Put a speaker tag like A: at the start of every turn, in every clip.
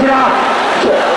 A: 七八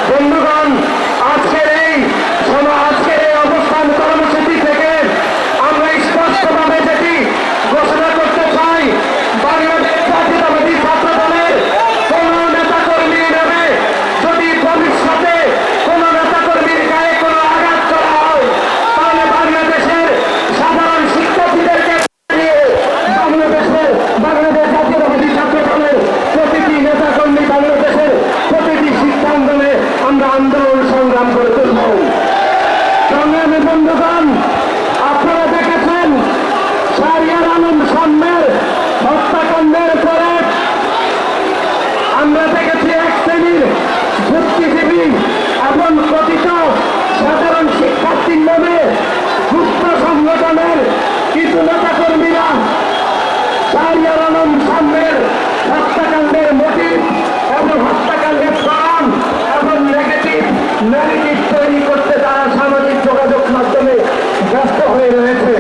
A: করেছি এমন কথিত সাধারণ শিক্ষার্থীর নামে সুস্থ সংগঠনের কিছু নেতা কর্মীরা সারিয়ার আলম সামনের হত্যাকাণ্ডের মোটিভ এবং হত্যাকাণ্ডের প্রমাণ এবং নেগেটিভ নেগেটিভ তৈরি করতে তারা সামাজিক যোগাযোগ মাধ্যমে ব্যস্ত হয়ে রয়েছে।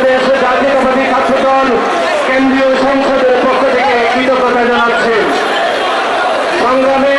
A: বাংলাদেশ জাতীয়তাবাদী ছাত্র দল কেন্দ্রীয় সংসদের পক্ষ থেকে কৃতজ্ঞতা জানাচ্ছেন সংগ্রামে